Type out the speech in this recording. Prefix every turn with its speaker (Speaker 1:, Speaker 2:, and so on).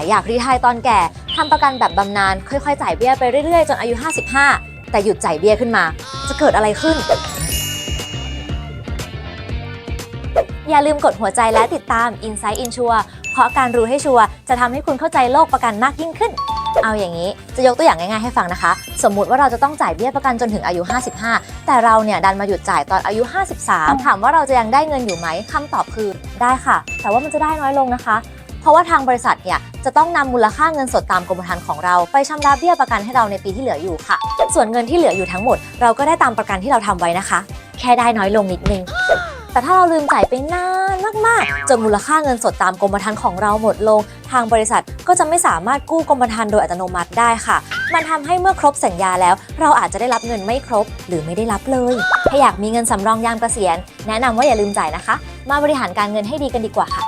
Speaker 1: ายอยากรีไทายตอนแก่ทำประกันแบบบำนาญค่อยๆ จ่ายเบี้ยไปเรื่อยๆ จนอายุ 55 แต่หยุดจ่ายเบี้ยขึ้นมา จะเกิดอะไรขึ้น อย่าลืมกดหัวใจและติดตาม Insight Insure เพราะการรู้ให้ชัวร์จะทำให้คุณเข้าใจโลกประกันมากยิ่งขึ้น เอาอย่างนี้จะยกตัวอย่างง่ายๆให้ฟังนะคะ สมมุติว่าเราจะต้องจ่ายเบี้ยประกันจนถึงอายุ 55 แต่เราเนี่ยดันมาหยุดจ่ายตอนอายุ 53 ถามว่าเราจะยังได้เงินอยู่ไหมคำตอบคือได้ค่ะ แต่ว่ามันจะได้น้อยลงนะคะ เพราะว่าทางบริษัทเนี่ยจะต้องนำมูลค่าเงินสดตามกรมธรรม์ของเราไปชำระเบี้ยประกันให้เราในปีที่เหลืออยู่ค่ะ ส่วนเงินที่เหลืออยู่ทั้งหมด เราก็ได้ตามประกันที่เราทำไว้นะคะ แค่ได้น้อยลงนิดนึงแต่ถ้าเราลืมจ่ายไปนานมากๆ จนมูลค่าเงินสดตามกรมธรรม์ของเราหมดลง ทางบริษัทก็จะไม่สามารถกู้กรมธรรม์โดยอัตโนมัติได้ค่ะ มันทำให้เมื่อครบสัญญาแล้ว เราอาจจะได้รับเงินไม่ครบ หรือไม่ได้รับเลย ถ้าอยากมีเงินสำรองยามเกษียณ แนะนำว่าอย่าลืมจ่ายนะคะ มาบริหารการเงินให้ดีกันดีกว่าค่ะ